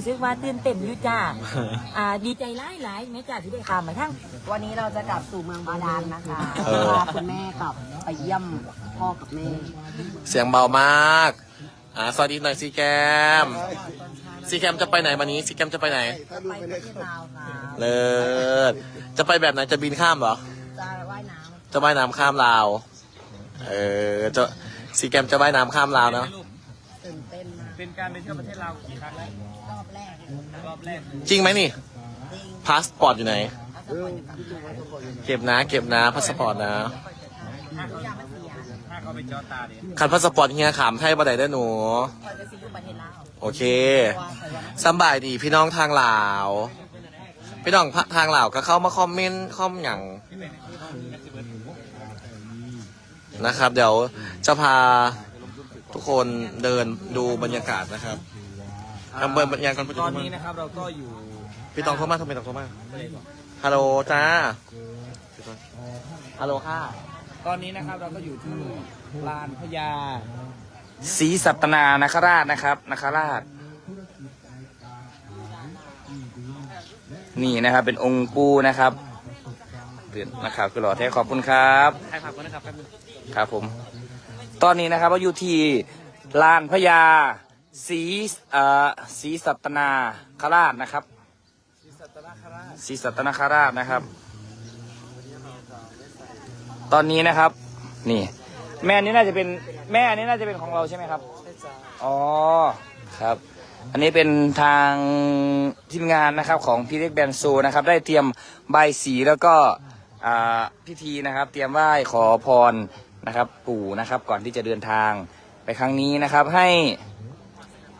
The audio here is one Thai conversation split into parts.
รู้สึกว่าตื่นเต้นอยู่จ้า อ่าดีใจหลายหลายๆแม่จ้าที่ได้ข่าวมาทั้ง วันนี้เราจะกลับสู่เมืองบาดาลนะคะเออ พาคุณแม่กลับไปเยี่ยมพ่อกับแม่เสียงเบามาก อ่าสวัสดีหน่อยซีแกมซีแกมจะไปไหนวันนี้ซีแกมจะไปไหนจะไปประเทศลาวค่ะเลิศ จะไปแบบไหนจะบินข้ามเหรอ จะว่ายน้จะว่ายน้ำข้ามลาว เออจะซีแกมจะว่ายน้ำข้ามลาวเนาะำตื่นเต้นมากเป็นการไปเที่ยวประเทศลาวกี่ค จริงไหมนี่พาสปอร์ตอยู่ไหน เก็บนะ เก็บนะพาสปอร์ตนะขันพาสปอร์ตเฮียขามไทยบ่ได้เด้หนู โอเคสบายดีพี่น้องทางลาว พี่น้องทางลาวก็เข้ามาคอมเมนต์คอมอย่างนะครับ เดี๋ยวจะพาทุกคนเดินดูบรรยากาศนะครับ ทำเบิร์บรรยากาศตอนนี้นะครับเราก็อยู่พี่ตองโทรมาทำไมตองโทรมาฮัลโหลจ้าฮัลโหลค่ะ ตอนนี้นะครับเราก็อยู่ที่ลานพญาศรีสัตนานาคราชนะครับนาคราช นี่นะครับเป็นองค์ปูนะครับเดือนนะครับคือหล่อแท้ขอบคุณครับใช่ครับคุณนะครับครับผม ตอนนี้นะครับเราอยู่ที่ลานพญา ศรีเอ่อศรีสัตนาคราชนะครับศรีสัตนาคราชนะครับ ตอนนี้นะครับ นี่ แม่อันนี้น่าจะเป็นแม่อันนี้น่าจะเป็นของเราใช่ไหมครับอ๋อครับ อันนี้เป็นทางทีมงานนะครับของพี่เล็กแบนโซนะครับ ได้เตรียมใบายสีแล้วก็อ่าพิธีนะครับ เตรียมไหว้ขอพรนะครับ ปู่นะครับ ก่อนที่จะเดินทางไปครั้งนี้นะครับ ให้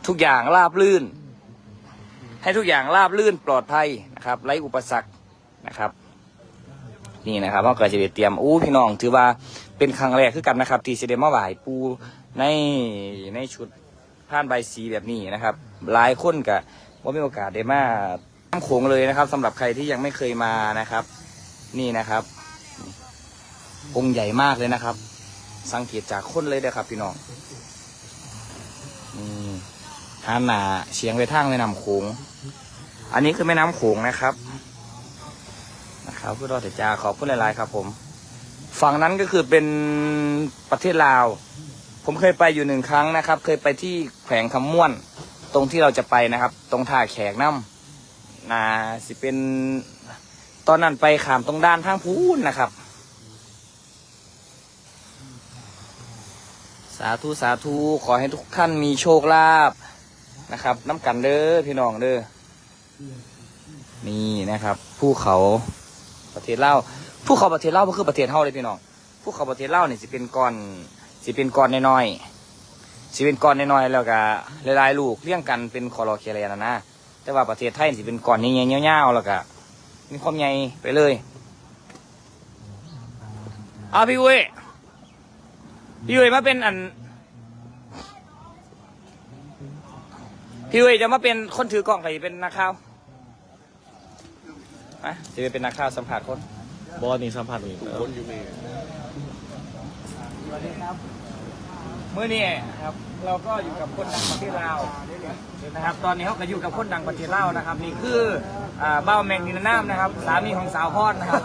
ทุกอย่างราบลื่น ให้ทุกอย่างราบลื่นปลอดภัยนะครับไร้อุปสรรคนะครับ นี่นะครับว่าก็จะได้เตรียมอู้พี่น้อง ถือว่าเป็นครั้งแรกคือกันนะครับที่จะได้มาไหว้ปูในในชุดผ่านใบสีแบบนี้นะครับ หลายคนก็ว่ามีโอกาสได้มาน้ำโขงเลยนะครับสำหรับใครที่ยังไม่เคยมานะครับ นี่นะครับองค์ใหญ่มากเลยนะครับ สังเกตจากคนเลยนะครับพี่น้องนี่านหนาเฉียงไปทางแม่น้ำโขงอันนี้คือแม่น้ำโขงนะครับ นะครับผู้รอดแต่จาขอบคุณหลายๆครับ ผม ฝั่งนั้นก็คือเป็นประเทศลาว ผมเคยไปอยู่หนึ่งครั้งนะครับ เคยไปที่แขวงคำม่วน ตรงที่เราจะไปนะครับ ตรงท่าแขกน้ำนาสิเป็นตอนนั้นไปขามตรงด้านทางพูนนะครับ สาธุสาธุขอให้ทุกท่านมีโชคลาภ นะครับน้ำกันเด้อพี่น้องเด้อนี่นะครับภูเขาประเทศลาวภูเขาประเทศลาวก็คือประเทศเฮาเลยพี่น้องภูเขาประเทศลาวนี่สิเป็นก้อนสิเป็นก้อนน้อยๆสิเป็นก้อนน้อยๆแล้วก็หลายๆลูกเรียงกันเป็นคอรอเคเลียนะนะแต่ว่าประเทศไทยนี่สิเป็นก้อนใหญ่ๆยาวๆแล้วก็มีความใหญ่ไปเลยเอาพี่อุ้ยพี่อุ้ยมาเป็นอัน พี่เว้ยจะมาเป็นคนถือกล่องใครเป็นนักข่าวอะจะไปเป็นนักข่าวสัมผัสคนบอสนี่สัมผัสนี่คนอยู่สวัสดีครับเมื่อนี้ครับ เราก็อยู่กับคนดังประเทศลาวนะครับ ตอนนี้เขาก็อยู่กับคนดังประเทศลาวนะครับ นี่คืออ่าเบ้าแมงนินน้ำนะครับ สามีของสาวพอดนะครับ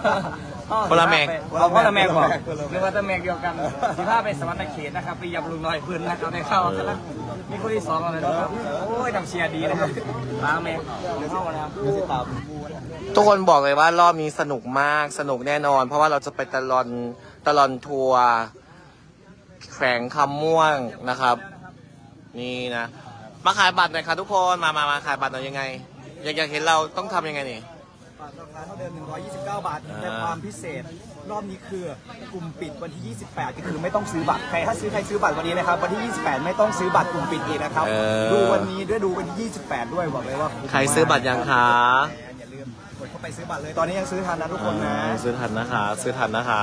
คนละแมงเอาคนละแมงบอกหรือว่าตะแมงเดียวกันสิพาไปสวรรค์เขตนะครับไปยำลุงน้อยพื้นนะครับในเข้าครับมีคนที่สองแล้วนะครับโอ้ยทำเชียร์ดีนะครับตาแมงเข้านะครับทุกคนบอกเลยว่ารอบนี้สนุกมากสนุกแน่นอน เพราะว่าเราจะไปตลอนตลอนทัวร์แขวงคำม่วงนะครับ นี่นะมาขายบัตรหน่อยค่ะทุกคนมามามาขายบัตรหน่อยยังไง อยากอยากเห็นเราต้องทำยังไงนี่บัต รราคาเท่าเดิม 129 บาท แต่ความพิเศษรอบนี้คือกลุ่มปิดวันที่ 28 ก็คือไม่ต้องซื้อบัตร ใครถ้าซื้อใครซื้อบัตรวันนี้นะครับ วันที่ 28 ไม่ต้องซื้อบัตรกลุ่มปิดอีกนะครับ เออ ดูวันนี้ด้วยดูวันที่ 28 ด้วยบอกเลยว่าคุ้มใครซื้อบัตรยังคะอย่าลืมกดเข้าไปซื้อบัตรเลย ตอนนี้ยังซื้อทันนะทุกคนนะ อ่าซื้อทันนะคะ ซื้อทันนะคะ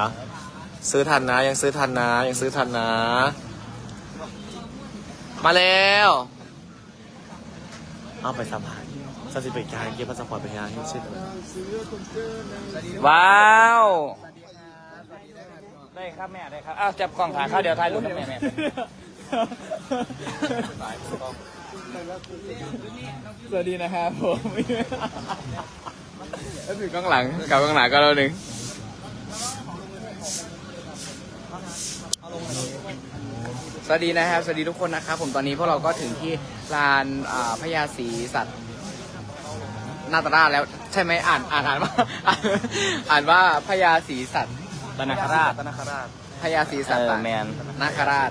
ซื้อทันนะ ยังซื้อทันนะ ยังซื้อทันนะ มาแล้ว เอาไปสัมภาษ ณ์สัสิเป็นการเก็บพาสปอร์ตไปงานให้ชื่อว้าว ได้ครับแม่ได้ครับอ้าวจับกล่องถ่ายข้าวเดี๋ยวถ่ายรูปให้แม่แม่สวัสดีนะครับผมแล้วถึงกล้องหลังกับกล้องหลังก็เราหนึ่งสวัสดีนะครับ สวัสดีทุกคนนะครับ ผมตอนนี้พวกเราก็ถึงที่ลานพญาศรีสัตว์ นาตราชแล้วใช่ไหมอ่านอ่านอ่านว่า อ่านอ่านว่าพญาศรีสัตว์ตนาคราชตนาคราชพญาศรีสัตเอว์อแมน นาคราช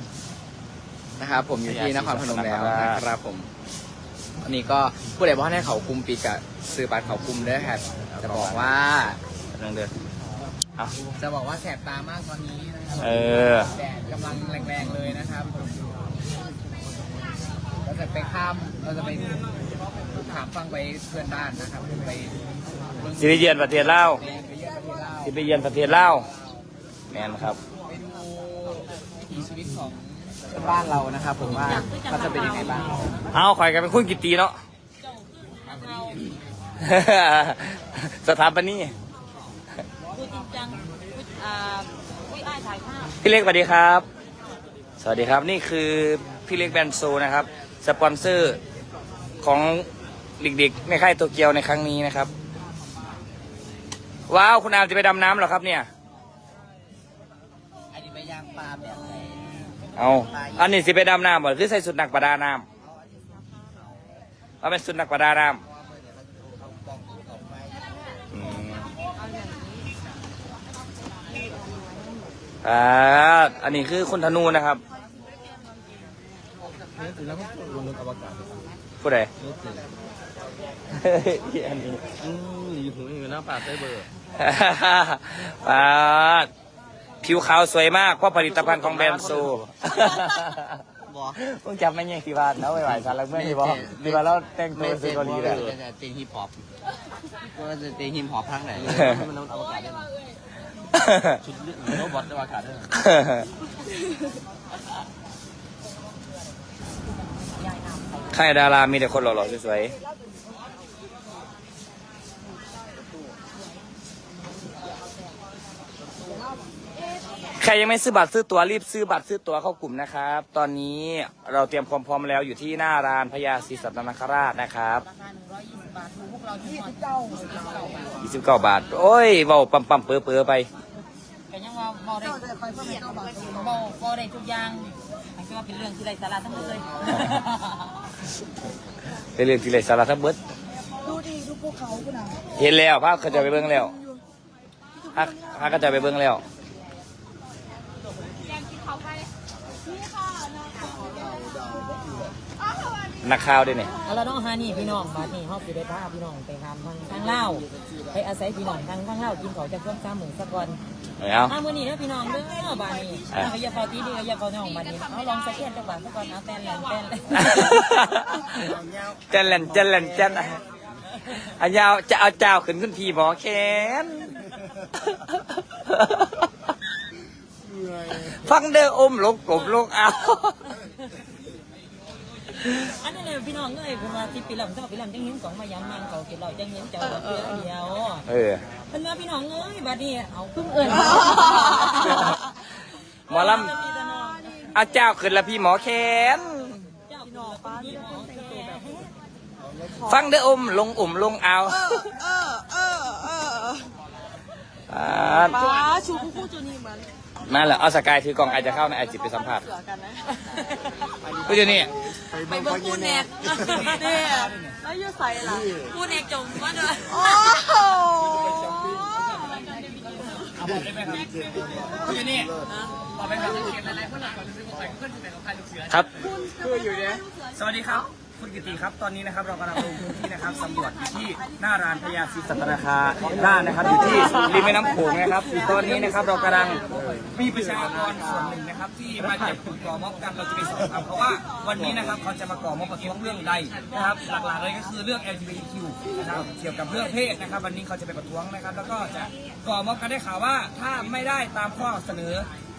นะครับผมอยู่ที่นครพนมแล้วนะครับผมอันนี้ก็ผู้ใดบอกให้เขาคุมปีกอะซื้อบัตรเขาคุมด้วยครับจะบอกว่าเรื่องเดินจะบอกว่าแสบตามากตอนนี้นะครับเออ แดดกำลังแรงๆเลยนะครับ เราจะไปข้าม เราจะไป ถามฟังไปเพื่อนบ้านนะครับไปเบิ่งสิไปเยือนประเทศลาวไปเยี่ยมประเทศลาวสิไปเยือนประเทศลาวแมนครับ ไปดูวิถีชีวิตของบ้านเรานะครับ ผมว่ามันจะเป็นยังไงบ้างเอาข่อยกันเป็นคุณกิตตีเนาะ สถาปนิกพูดจริงจังพูดอ่าอุ้ยอ้ายถ่ายภาพพี่เล็กสวัสดีครับ สวัสดีครับนี่คือพี่เล็กแบรนด์โซนะครับ สปอนเซอร์ของ เด็กๆ ในค่ายโตเกียวในครั้งนี้นะครับ ว้าวคุณอามจะไปดำน้ำเหรอครับเนี่ย อันนี้ไปย่างปลาแบบไหนเอาอันนี้สิไปดำน้ำบ่คือใส่สุดหนักประดาน้ำว่าเป็นสุดหนักประดาน้ำอืมอ่าอันนี้คือคุณธนูนะครับผู้ใด เฮ้ยอันนี้อยู่หูอยู่หน้าปากไซเบอร์ปาดผิวขาวสวยมากเพราะผลิตภัณฑ์ของแบรนด์โซบอกมึงจำไม่ยังที่บ้านแล้วไปไหวสารเมื่อที่บอกดีว่าเราแต่งตัวเป็นเกาหลีเลยจะเต้นฮิปฮอปก็จะเต้นฮิปฮอปทางไหนมันอวกาศได้ไหมชุดเรื่องโรบอทอวกาศได้ไหมค่ายดารามีแต่คนหล่อๆสวยๆ ใครยังไม่ซื้อบัตรซื้อตั๋วรีบซื้อบัตรซื้อตั๋วเข้ากลุ่มนะครับ ตอนนี้เราเตรียมความพร้อมแล้วอยู่ที่หน้าร้านพญาศรีสัตนนคราชนะครับราคา120บาทถูกพวกเราทุกคน29 29 บาท โอ้ยเบาปั๊มปั๊มๆเปื้อเปื้อๆไปแต่ยังว่าบ่ได้บ่บ่ได้ทุกอย่างมันก็ว่าเป็นเรื่องที่ไร้สาระทั้งหมดเลยเป็นเรื่องที่ไรสาระทั้งเบิดดูดิดูภูเขาคุณเห็นแล้วภาพเขาจะไปเบิ้งแล้วภาพภาจะไปเบิ้งแล้ว นักข่าวด้วยนี่เอาละเน้องฮานี่พี่น้องบาดนี้เฮาสิได้พาพี่น้องไปทำทางทางเล่าวไปอาศัยพี่น้องทางทางเล่าวกินข้าวจากช่วง3มื้อสักก่อนเอาถ้ามื้อนี้เด้อพี่น้องเด้อบาดนี้ถ้าก็อย่าเฝ้าตีดีก็อย่าเฝ้าน้องบาดนี้เอาลองสแกนจักบาทสักก่อนเอาแต้นแหลนแต้นแหลนเจนแลนเจนแลนเจนอันยาวจะเอาเจ้าขึ้นขึ้นพี่หมอแคนฟังเด้ออมลงกบลงเอา อันนี้เลยพี่น้องเอ้ยเพิ่นว่าที่ปีหลังเจ้าปีหลังจังเห็นของมายังมันเขากินเราจังเห็นเจ้าเดียวเดียวเออเพิ่นว่าพี่น้องเอ้ยบัดนี้เอาเพิ่งเอิ้นหมอลำเอาเจ้าขึ้นละพี่หมอแคนเจ้าพี่น้องป้าพี่น้องแก่ฟังเด้ออมลงอมลงเอาอ่าป้าชูคู่คู่จูนี่เห มือนนั่นแหละเอาสกายถือกล่องไอจะเข้าในไอจิตไปสัมผัสเสือกันนะก็อยู่นี่ไปเบิ่งคู่แนกเนี่ยแล้วยูใส่ล่ะผู้เอกจงมาเด้อโอ้โหก็อยู่นี่ครับสวัสดีครับ คุณกิติครับตอนนี้นะครับเรากำลังลงพื้นที่นะครับสำรวจอยู่ที่หน้าร้านพญาศรีสัตนาคาร้านนะครับ อยู่ที่ริมแม่น้ำโขงนะครับตอนนี้นะครับเรากำลังมีประชากรส่วนหนึ่งนะครับ ที่มาเก็บกลุ่มก่อม็อบกันเราจะไปสอบถามเขาว่าวันนี้นะครับเขาจะมาก่อม็อบประท้วงเรื่องใดนะครับ หลักๆเลยก็คือเรื่อง LGBTQ นะครับเกี่ยวกับเรื่องเพศนะครับ วันนี้เขาจะไปประท้วงนะครับ แล้วก็จะก่อม็อบกันได้ข่าวว่าถ้าไม่ได้ตามข้อเสนอ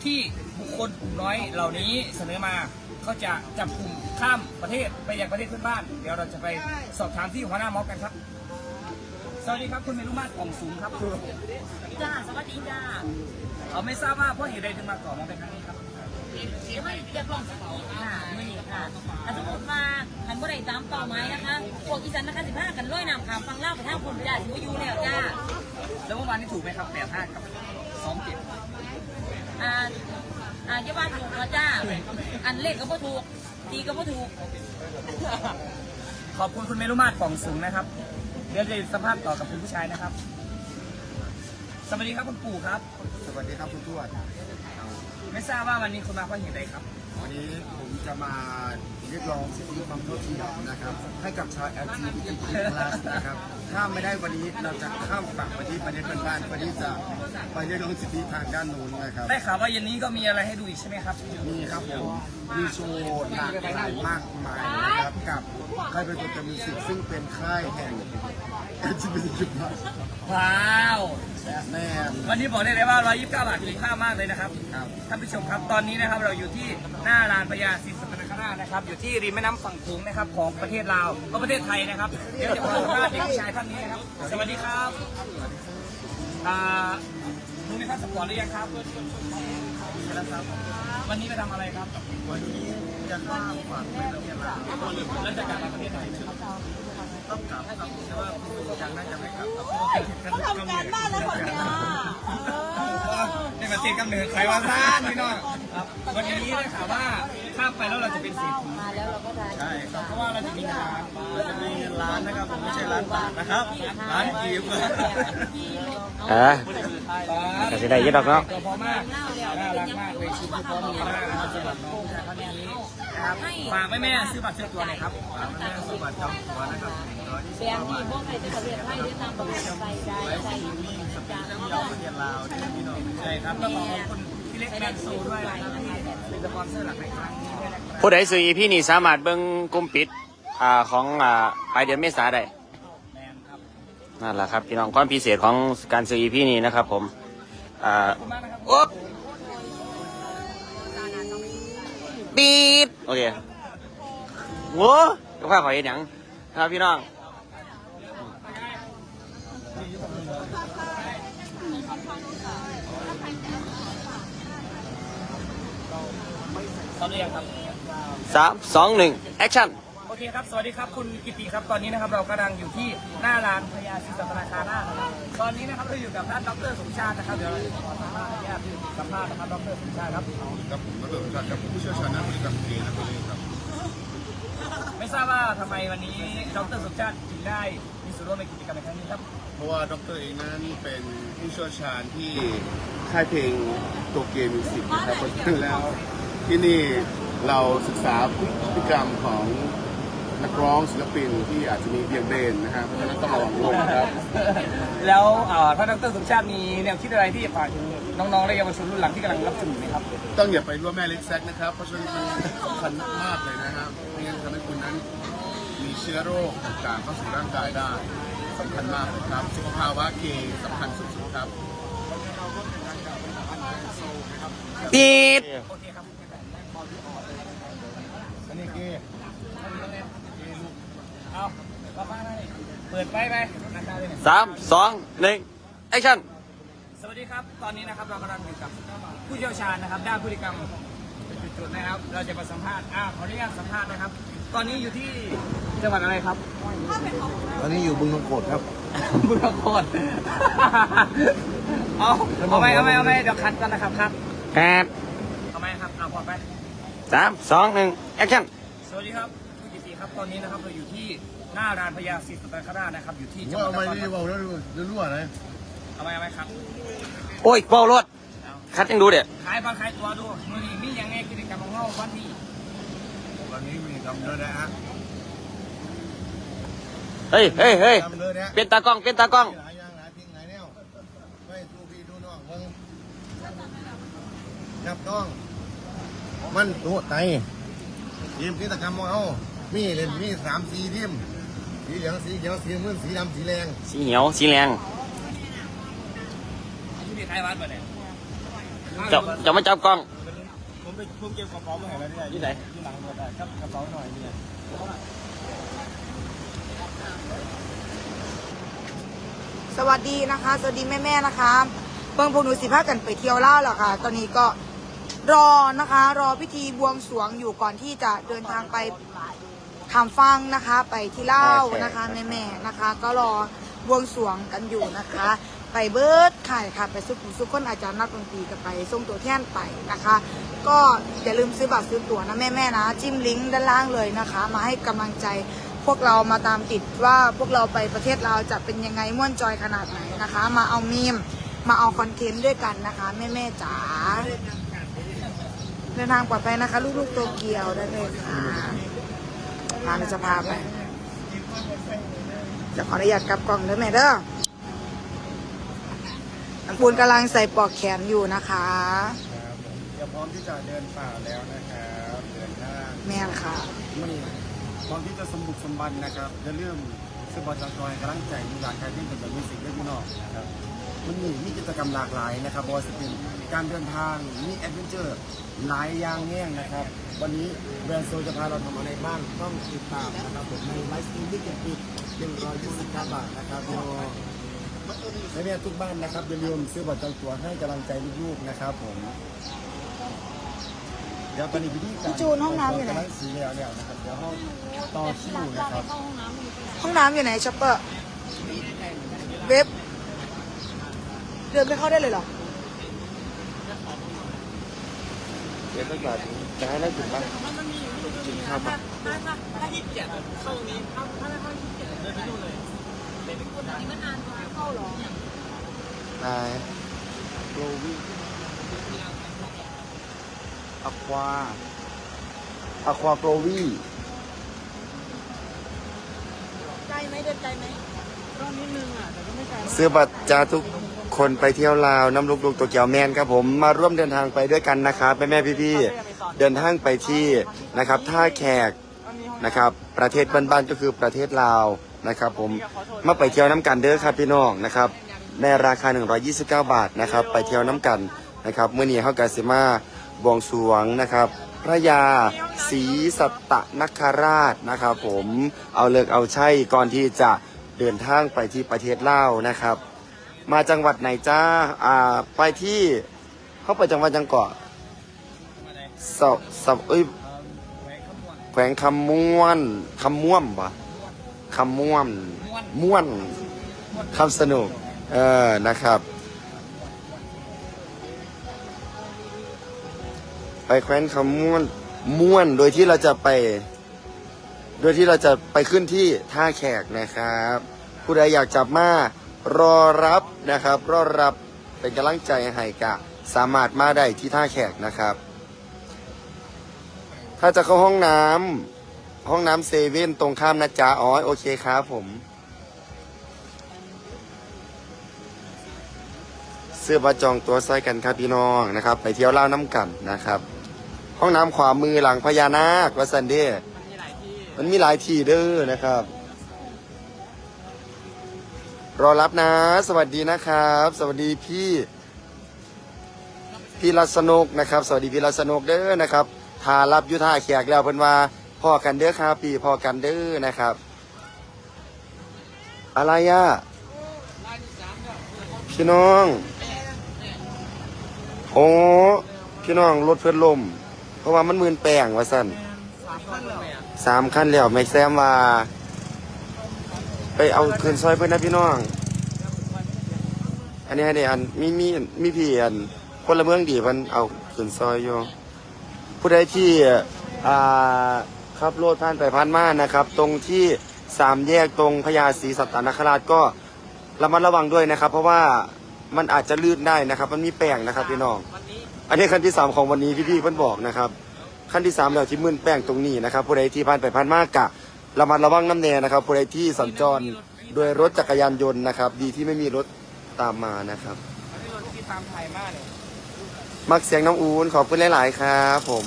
ที่บุคคลกลุ่มน้อยเหล่านี้เสนอมาเขาจะจับกลุ่ม ข้ามประเทศไปยังประเทศเพื่อนบ้าน เดี๋ยวเราจะไปสอบถามที่หัวหน้าม็อบกันครับ สวัสดีครับคุณเมรุมาตรกล่องสูงครับจ้าสวัสดีจ้าเราไม่ทราบว่าเพราะเหตุใดถึงมาก่อม็อบในครั้งนี้ครับเดี๋ยวมันเรียกร้องสิทธิค่ะมื่อนี้ค่ะถ้าสมมติว่าหันบ่ได้ตามเป้าหมายนะคะพวกอีสานนะคะสิบห้ากันร้อยน้ำขามฟังเล่าไปทางคนไม่ได้สิว่าอยู่แล้วจ้าแล้วเมื่อวานนี้ถูกไหมครับแปดห้ากับสองเจ็ดอ่าอ่าอย่าว่าถูกนะจ้า อันเลขก็บ่ถูก ดีก็บ่ถูก ขอบคุณคุณเมรุมาตรป่องสูงนะครับ เดี๋ยวจะสัมภาษณ์ต่อกับคุณผู้ชายนะครับ สวัสดีครับคุณปู่ครับ สวัสดีครับคุณทวด ไม่ทราบว่าวันนี้คุณมาเพราะเหตุใดครับ วันนี้ผมจะมาเรียกร้องสิทธิความเท่าเทียมนะครับ ให้กับชาว LGBTQ+ นะครับ ถ้าไม่ได้วันนี้เราจะข้ามฝั่งไปที่ประเทศเพื่อนบ้านเพื่อที่จะไปเรียกร้องสิทธิทางด้านนู้นนะครับ ได้ข่าวว่าเย็นนี้ก็มีอะไรให้ดูอีกใช่ไหมครับ มีครับผมมีโชว์หลากหลายมากมายนะครับกับค่ายเป็นตัวเต็มมิวสิกซึ่งเป็นค่ายแห่ง LGBTQ+ ว้าวแม่วันนี้บอกได้เลยว่า 129 บาทคุ้มค่ามากเลยนะครับครับท่านผู้ชมครับตอนนี้นะครับเราอยู่ที่หน้าลานพญาศรีสัตนคราชนะครับ อยู่ที่ริมแม่น้ำฝั่งโขงนะครับของประเทศลาวก็ประเทศไทยนะครับเดี๋ยวจะมาสัมภาษณ์เด็กชายท่านนี้นะครับสวัสดีครับอ่ารู้ไหมครับสปอร์ตหรือยังครับแล้วครับวันนี้ไปทำอะไรครับวันนี้ จะข้ามฝั่งไปประเทศลาแล้วจะกลับมาประเทศไทยต้องกลับครับแต่ว่าคุณยังน่าจะไม่กลับครับทำการบ้านแล้วหมดเนี่ยนี่มาเจอกำเนิดใครว่าซ่านพี่น้องครับวันนี้ได้ข่าวว่าข้ามไปแล้วเราจะเป็นเศรษฐีมาแล้วเราก็ได้ใช่ครับเพราะว่าเราจะมีงานเราจะมีเงินล้านนะครับผมไม่ใช่ล้านบาทนะครับล้านกีบเอ่าก็สิได้ยอะดอกเนาะพอมากน่ารักมากเลยชุดพร้อมมีมากนะครับสำหรับน้อง นนี้นะครับฝากแม่แม่ๆซื้อบัตรเสื้อตัวหน่อยครับแม่สมบัติจอมตัวนะครับแบงค์ที่พวกใครจะเรียนให้ด้วยตามประวัติใส่ใจใส่เราประเทศลาวเนี่ยพี่น้องใช่ครับต้องขอบคุณพี่เล็กแมนซูด้วยนะครับที่เป็นสปอนเซอร์หลักในครั้งนี้ด้วยนะครับผู้ใดซื้ออีพี่นี่สามารถเบิ่งกลุ่มปิดอ่าของอ่าปลายเดือนเมษาได้แมนครับนั่นแหละครับพี่น้องความพิเศษของการซื้ออีพี่นี่นะครับผมอ่าขอบคุณมากนะครับโอ๊บ ปีดโอเคโว้ก็พาขอยเห็นหยังครับพี่น้องตอนนี้ยังครับสามสองหนึ่งแอคชั่น เคครับ สวัสดีครับคุณกิติครับตอนนี้นะครับเรากำลังอยู่ที่หน้าร้านพญาศรีสัตนาคาราชนะครับตอนนี้นะครับเราอยู่กับท่านดรสมชาตินะครับเดี๋ยวเราจะขอสัมภาษณ์ญาติสัมภาษณ์นะครับดรสมชาติครับครับผมมาเบิกจากผู้เชี่ยวชาญด้านบริการเกย์นะครับครับ ไม่ทราบว่าทำไมวันนี้ดรสมชาติถึงได้มีส่วนร่วมในกิจกรรมในครั้งนี้ครับเพราะว่าดรเองนั้นเป็นผู้เชี่ยวชาญที่ค่ายเพลงโตเกียวมิวสิกนะครับเพราะฉะนั้นแล้วที่นี่เราศึกษาพฤติกรรมของ นักร้องศิลปินที่อาจจะมีเบี่ยงเบนนะครับเพราะฉะนั้นต้องระวังด้วยนะครับ แล้วเอ่อท่านดรสมชาติมีแนวคิดอะไรที่จะฝากถึงน้องๆและเยาวชนรุ่นหลังที่กำลังรับชมอยู่ไหมครับ ต้องอย่าไปร่วมแม่เล็กแซกนะครับ เพราะฉะนั้นมันสำคัญมากๆเลยนะครับไม่งั้นทำให้คุณนั้นมีเชื้อโรคต่างๆเข้าสู่ร่างกายได้สำคัญมากเลยครับ สุขภาวะเกย์สำคัญสุดๆครับ ปีด โอเคครับ อันนี้เกย์ เอามาฟังได้เปิดไปไปนะครับเลยสามสองหนึ่งแอคชั่นสวัสดีครับ ตอนนี้นะครับเรากำลังอยู่กับผู้เชี่ยวชาญนะครับด้านพฤติกรรมจุดๆนะครับ เราจะมาสัมภาษณ์อ่าขออนุญาตสัมภาษณ์นะครับ ตอนนี้อยู่ที่จังหวัดอะไรครับตอนนี้อยู่บึงนงโกดครับบุรีโคตรเอาเอาไหมเอาไหมเอาไหมเดี๋ยวคัดกันนะครับครับแปดเอาไหมครับเอาพอไปสามสองหนึ่งแอคชั่นสวัสดีครับคุณกิ ติครับตอนนี้นะครับเราอยู่ที่หน้าร้านพญาศรีสัตนคราชนะครับ อยู่ที่จังหวัว่าดเอานไม่ครได้ว่าแล้วรั่วๆนะเอาไหมเอาไหมครับโอ้ยเบารถคัดยังดูเด็ดขายบางขายตัวดูมือนี้มีอย่างไงกิจกรรมของเราวันนี้วันนี้มีทำเลยนะฮะเฮ้ยเฮ้ยเฮ้ยทำเลยนะเป็นตากล้องเป็นตากล้อง หลายอย่างหลายทิ้งหลายแนวไม่ดูพี่ดูน้องมึงจับต้อง มันตัวไตทีมกิจกรรมของเอา มีเล่นมีสามสีทีมสีเหลืองสีเขียวสีน้ำเงินสีดำสีแดงสีเหียวสีแรงอยู่ที่ไทยวัดป่ะเนี่ยจะจะมาจับกล้องผมไปผมเก็บกระเป๋ามาให้แล้วเนี่ยที่ไหนที่หลังรถได้ครับกระเป๋าหน่อยเนี่ยสวัสดีนะคะ สวัสดีแม่ ๆ นะคะเบิ่งพวกหนูสิพากันไปเที่ยวเล่าวแล้วค่ะ ตอนนี้ก็รอนะคะ รอพิธีบวงสรวงอยู่ก่อนที่จะเดินทางไป ทำฟังนะคะไปที่เล่าวนะคะแม่แม่ๆนะคะ ก็รอบวงสรวงกันอยู่นะคะ ไปเบิร์ดข่ายค่ะ ไปสุขุมสุขคนอาจารย์นักดนตรีกันไปส่งตัวแทนไปนะคะ ก็อย่าลืมซื้อบัตรซื้อตั๋วนะแม่แม่ๆนะ จิ้มลิงก์ด้านล่างเลยนะคะ มาให้กำลังใจพวกเรามาตามติดว่าพวกเราไปประเทศเราวจะเป็นยังไงม่วนจอยขนาดไหนนะคะ มาเอามีมมาเอาคอนเทนต์ด้วยกันนะคะ แม่แม่ๆจ๋าเดินทางปลอดภัยนะคะ ลูกๆโตเกียวได้เลยค่ะ พาเราจะพาไปจะขออนุญาตกลับกล่องเด้อแม่เด้ออังปูนกำลังใส่ปลอกแขนอยู่นะคะจะพร้อมที่จะเดินป่าแล้วนะครับเดินทางแม่นค่ะนี่พร้อมที่จะสมบุกสมบันนะครับจะเริ่มสบอจอยกำลังใจมีหลากหลายเรื่องกับมิวสิกเรื่องพี่น้องนะครับ มันมีมีกิจกรรมหลากหลายนะครับบอสเป็นการเดินทางมีแอดเวนเจอร์หลายอย่างแง่งนะครับ วันนี้แบรนด์โซจะพาเราทำอะไรบ้างต้องติดตามนะครับผมในไลฟ์สตรีมมิ่งกันปิดหนึ่งร้อยยี่สิบเก้าบาทนะครับพี่น้องและเนี่ยทุกบ้านนะครับอย่าลืมซื้อบัตรจองตั๋วให้กำลังใจลูกๆนะครับผมเดี๋ยวตอนนี้พิธีการพี่จูนห้องน้ำอยู่ไหนกำลังสีแล้วเนี่ยนะครับเดี๋ยวห้องต่อคิวนะครับ ห้องน้ำอยู่ไหนช็อปเปอร์เว็บ เดินไปเข้าได้เลยหรอเดี๋ยวตั้งแต่จะให้ได้ถึงปะถึงเข้าปะถ้าถ้าถ้าที่เจ็ดเข้าตรงนี้ถ้าถ้าถ้าที่เจ็ดเดินไปดูเลยเดินไปดูเนะนี่มันนานกว่าเข้าหรอตายโรวี่อควาอควาโกลวี่ไกลไหมเดินไกลไหมรอบนิดนึงอะแต่ก็ไม่ไกลสื้อบัตรจาทุก คนไปเที่ยวลาวน้ำลูกลูกตัวเกียวแมนครับผมมาร่วมเดินทางไปด้วยกันนะครับแม่แม่พี่พี่ๆเดินทางไปที่นะครับท่าแขกนะครับประเทศบ้านๆก็คือประเทศลาวนะครับผมมาไปเที่ยวน้ำกันเด้อครับพี่น้องนะครับในราคา 129 บาทนะครับไปเที่ยวน้ำกันนะครับเมื่อนี้เขากาสิมาบวงสรวงนะครับ พระยาศรีสัตตนคราชนะครับผมเอาเลิกเอาใช่ก่อนที่จะเดินทางไปที่ประเทศลาวนะครับ มาจังหวัดไหนจ้า อ่า ไปที่ เข้าไปจังหวัดยังเกาะสอบสอบเอ้ยแขวงคำม่วนคำม่วมปะคำม่วมม่วนคำสนุก เออ นะครับ ไปแคว้นคำม่วนม่วน โดยที่เราจะไป โดยที่เราจะไปขึ้นที่ท่าแขกนะครับ ผู้ใดอยากจับมา รอรับนะครับ รอรับเป็นกำลังใจให้กะ สามารถมาได้ที่ท่าแขกนะครับ ถ้าจะเข้าห้องน้ำห้องน้ำเซเว่นตรงข้ามนะจ๊ะอ๋อโอเคครับผม เสื้อประจองตัวใส่กันครับพี่น้องนะครับ ไปเที่ยวเล่าน้ำกันนะครับ ห้องน้ำขวามือหลังพญานาควัสันเดมันมีหลายที่เด้อนะครับ รอรับนะ สวัสดีนะครับ สวัสดีพี่ พี่รัศนกนะครับ สวัสดีพี่รัศนกเด้อนะครับทารับยุท่าแขกแล้วเพิ่นว่าพ่อกันเด้อครับพี่พ่อกันเด้อนะครับ อะไรอะพี่น้องโอ้พี่น้องรถเพื่อนลม เพราะว่ามันมืนแปลงว่าสั่นสามขั้นแล้วไม่แซมว่า ไปเอาคืนซอยเพื่อนนะพี่น้อง อันนี้ให้ได้อันมีมีมีพี่อันคนละเมืองดีเพิ่นเอาคืนซอยอยู่ผู้ใดที่อ่าขับรถผ่านไปผ่านมานะครับ ตรงที่สามแยกตรงพญาศรีสัตนคราชก็ระมัดระวังด้วยนะครับ เพราะว่ามันอาจจะลื่นได้นะครับ มันมีแป้งนะครับพี่น้อง อันนี้ขั้นที่สามของวันนี้พี่ๆเพิ่นบอกนะครับขั้นที่สามแล้วที่มื่นแป้งตรงนี้นะครับผู้ใดที่ผ่านไปผ่านมากกะ ระมัดระวังน้ำแน่นะครับผู้ใดที่สัญจรโดยรถจักรยานยนต์นะครับ ดีที่ไม่มีรถตามมานะครับ ที่รถที่ตามไทยมากเลยมักเสียงน้องอูนขอบคุณหลาย ๆ ครับผม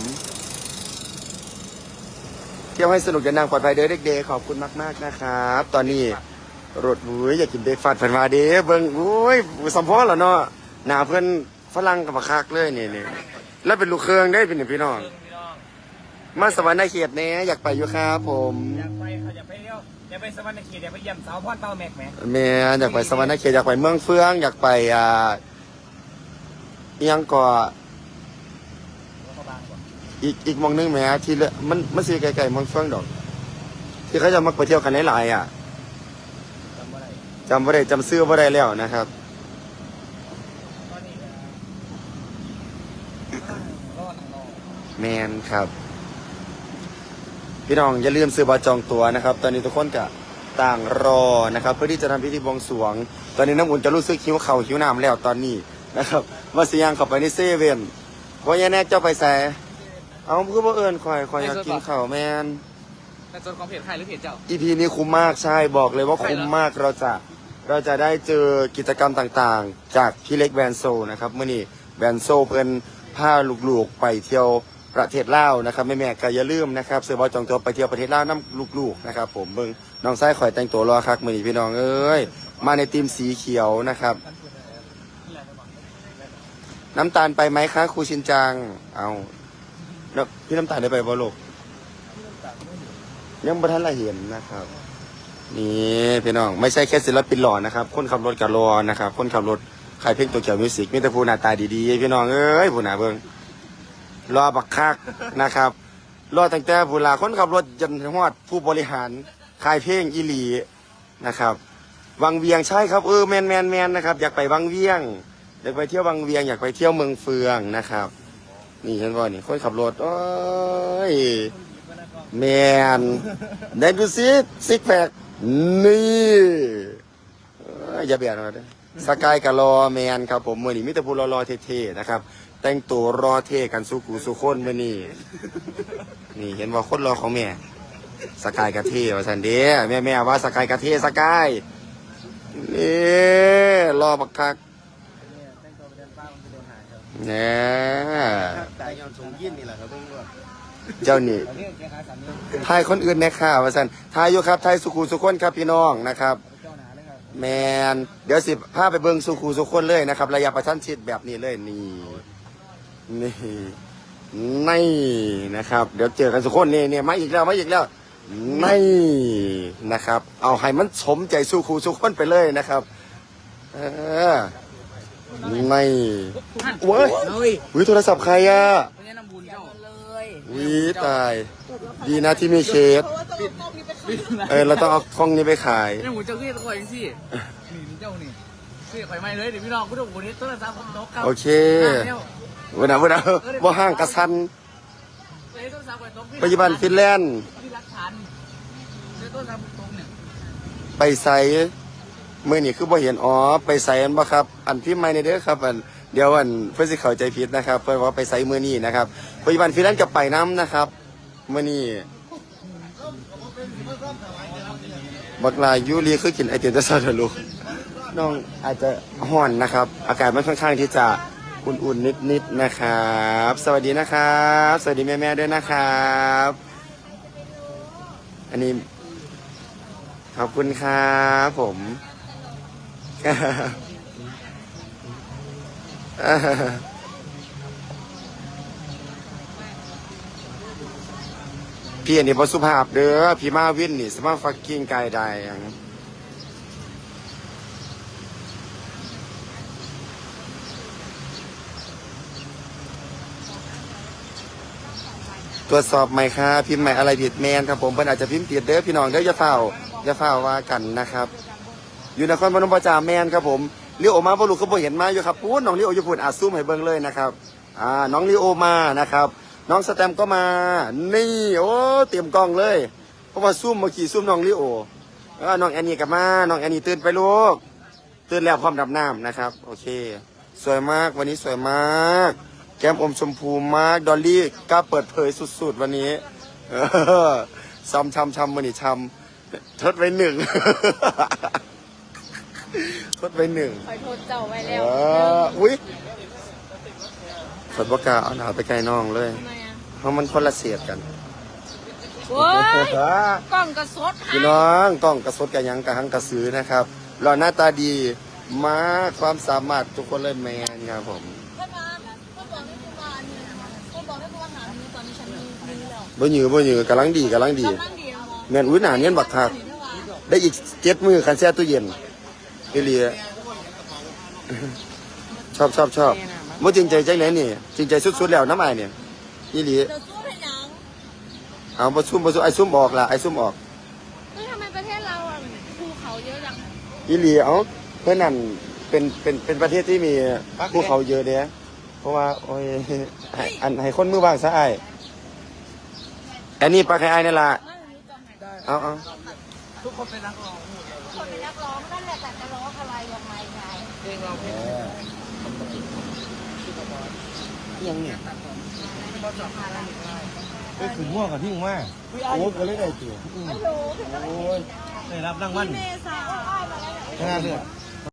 เที่ยวให้สนุกเดินทางปลอดภัยเด้อเด็กๆขอบคุณมาก ๆ นะครับ ตอนนี้รถบุ้ยอยากกินเบรกฟาสต์ผันมาเด้เบิ่งอุ้ยสัมพอแล้วเนาะหนาเพื่อนฝรั่งกับบักคักเลยนี่นี่แล้วเป็นลูกเครื่องได้เป็นพี่น้องพี่น้อง มาสวรรค์ในเขตเนี้ยอยากไปอยู่ครับผมอยากไปค่ะอยากไปเที่ยวอยากไปสวรรค์เขตอยากไปเยี่ยมสาวพ่อเต้าแม็กแหมเมียอยากไปสวรรค์ในเขตอยากไปเมืองเฟืองอยากไปอ่าอิหยังก่ออีกอีกหมองนึงแหมที่เลมันมันสิไกลๆเมองเฟืองดอก ที่เขาจะมักไปเที่ยวกันหลายๆอะจำไม่ได้จำซื้อไม่ได้แล้วนะครับแมนครับ พี่น้องอย่าลืมซื้อบัตรจองตั๋วนะครับ ตอนนี้ทุกคนก็ต่างรอนะครับ เพื่อที่จะทำพิธีบวงสรวง ตอนนี้น้ำอุ่นจะรู้สึกหิวเข่าวหิวน้ำแล้วตอนนี้นะครับว่าสิยังเข้าไปในเซเว่นว่าแย่แน่เจ้าไปใส่เอาเพื่อบ่เอิญคอยคอยอยากกินข้าวแมนแต่จนของเพจใครหรือเพจเจ้า อีพีนี้คุ้มมากใช่บอกเลยว่าคุ้มมากเราจะเราจะได้เจอกิจกรรมต่างๆ จากพี่เล็กแวนโซนะครับเมื่อนี้แวนโซเพิ่นพาลูกๆไปเที่ยว ประเทศลาวนะครับแม่ๆก็อย่าลืมนะครับเสือบอจองตัวไปเที่ยวประเทศลาวน้ำลูกๆนะครับผมเบิ่งน้องไส้ข่อยแต่งตัวรอคักมือนีพี่น้องเอ้ยมาในทีมสีเขียวนะครับ น้ำตาลไปไหมคะครูชินจังเอาพี่น้ำตาลได้ไปบ่ลูกยังบ่ทันละเห็นนะครับนี่พี่น้องไม่ใช่แค่ศิลปินหล่อนะครับคนขับรถกับรอนะครับคนขับรถขายเพลงตัวเขียวมิวสิกมีแต่ผู้หน้าตาดีๆพี่น้องเอ้ยผู้หน้าเบิ่ง รอบักคักนะครับ รอตั้งแต่ผู้ลาคนขับรถจนฮอดผู้บริหารขายเพลงอีหลีนะครับวังเวียงใช่ครับเออแมนแมนแมนนะครับอยากไปวังเวียงอยากไปเที่ยววังเวียงอยากไปเที่ยวเมืองเฟืองนะครับ นี่เห็นบ่นี่คนขับรถโอ้ยแมนได้ดูซิซิกแพคนี่อยอย่าเบียดมาเด้อสกายกับรอแมนครับผมมือนี้มิตรพูรอรอเท่ๆนะครับ แต่งตัวรอเท่กันสุกูสุคนมือนี้นี่เห็นว่าคนรอของแม่สกายกะเท่ว่าสันเด้แม่แม่ว่าสกายกะเท่สกายนี่รอบักคักเนี่ยแต่ยอนสงยินนี่แหละครับเพิ่งว่าเจ้านี่ทายคนอื่นในข่าวว่าสันทายอยู่ครับทายสุขูสุคนครับพี่น้องนะครับแมนเดี๋ยวสิพาไปเบิงสุขูสุคนเลยนะครับ ระยะประชันชิดแบบนี้เลยนี่ นี่นี่นะครับ เดี๋ยวเจอกันสุกคนนี่นี่มาอีกแล้วมาอีกแล้วนี่นะครับ เอาให้มันสมใจสุขูสุคนไปเลยนะครับเออนี่เว้ยเฮ้ยวิโทรศัพท์ใครอะไม่ใช่น้ำบุญเจ้าวิตาย ดีนะที่มีเคสเออเราต้องเอาห้องนี้ไปขายน้ำบุญเจ้าขึ้นตะกอยสินี่เจ้านี่ซื้อข่อยไม่เลยเดี๋ยวพี่น้องกูต้องบุญนี้ต้นสามผมนกครับโอเค วันนั้นวันนั้นว่ห้างกระสันเลยต้นสามข่อยตกปัจจุบันฟินแลนด์ที่รักฐานเลยต้นสามผมตกเนี่ยไปใส่เมื่อนี่คือบ่เห็นอ๋อไปใส่อันบ่ครับ อันพิมพ์ไม่ในเด้อครับอันเดี๋ยวอันเพื่อสิเข้าใจผิดนะครับ เพื่อว่าไปใส่เมื่อนี้นะครับปัจจุบันฟินแลนด์กับไปน้ำนะครับเมื่อนี้บักลายูรีคือกินไอเติมจะซาดลูกน้องอาจจะห่อนนะครับ อากาศมันค่อนข้างที่จะ อุ่นๆ นิดๆ นะครับ สวัสดีนะครับ สวัสดีแม่ๆ ด้วยนะครับ อันนี้ ขอบคุณครับผมพี่อันนี้บสุภาพเด้อพี่มาวินนี่สมาฟักกิ้งกายได้หยัง ตรวจสอบไหม่ครับพิมพ์ไหม่อะไรผิดแมนครับผมเพิ่นอาจจะพิมพ์ผิดเด้อพี่น้องเด้ออย่าเฝ้าอย่าเฝ้าว่ากันนะครับ อยู่นครพนมประจาแมนครับผมลี้ยวอมาบ่ลูกก็บ่เห็นมาอยู่ครับพูดน้องลิโออยู่พูดอาซูมให้เบิ่งเลยนะครับอ่าน้องลิโอมานะครับ น้องสแตมก็มา นี่โอ้เตรียมกล้องเลย เพราะว่าซูมเมื่อกี้ซูมน้องลิโอเออน้องแอนนี่กลับมาน้องแอนนี่ตื่นไปลูกตื่นแล้วพร้อมดับน้ำนะครับ โอเค สวยมากวันนี้สวยมาก แก้มอมชมพูมาก ดอลลี่กล้าเปิดเผยสุดๆวันนี้เออซ้ำชำชำมันนี่ชำทดไว้หนึ่ง ทดไว้หนึ่งคอยโทษเจ้าไว้เอแล้วออุ้ยฝนบกล้าเอาหนาไปไกลน้องเลย ทำไมอะเพราะมันคนละเสียดกัน โอ้ยกล้องกระสดพี่น้องต้องกระสดกันยังกระหังกระสือนะครับเราหน้าตาดีมากความสามารถทุกคนเลยแมนครับผม บ่หยือบ่หยือกำลังดีกำลังดีกำลังดีนะมอแมนอุ้ยหนาเนียนบักคักได้อีกเจ็ดมือคันแช่ตู้เย็นเอเลียชอบชอบชอบมื่จริงใจจังไหนนี่ จริงใจสุดๆแล้วน้ำไอายเนี่ยอีหลีเดี๋ยวสู้ให้หยังเอาบ่ซุ่มบ่ซุ่มไอ้ซุ่มออกล่ะไอ้ซุ่มออก เฮ้ยทำไมประเทศเราอะภูเขาเยอะจังอีหลีเอาเพื่อนนั่นเป็นเป็นเป็นประเทศที่มีภูเขาเยอะเด้เพราะว่าโอ้ยให้อันให้คนมือว่างซะไอ้าย อันนี้ปลาไข่ไอ้ายนี่ล่ะเอาเอาคนเป็นนักร้องนั่นแหละแต่จะร้องอะไรยังไงไงไปขึ้นม่วงกับที่มึงมาโอ้ก็เลยได้ตัวโอ้ยได้รับรางวัลเมษาชนะเลือด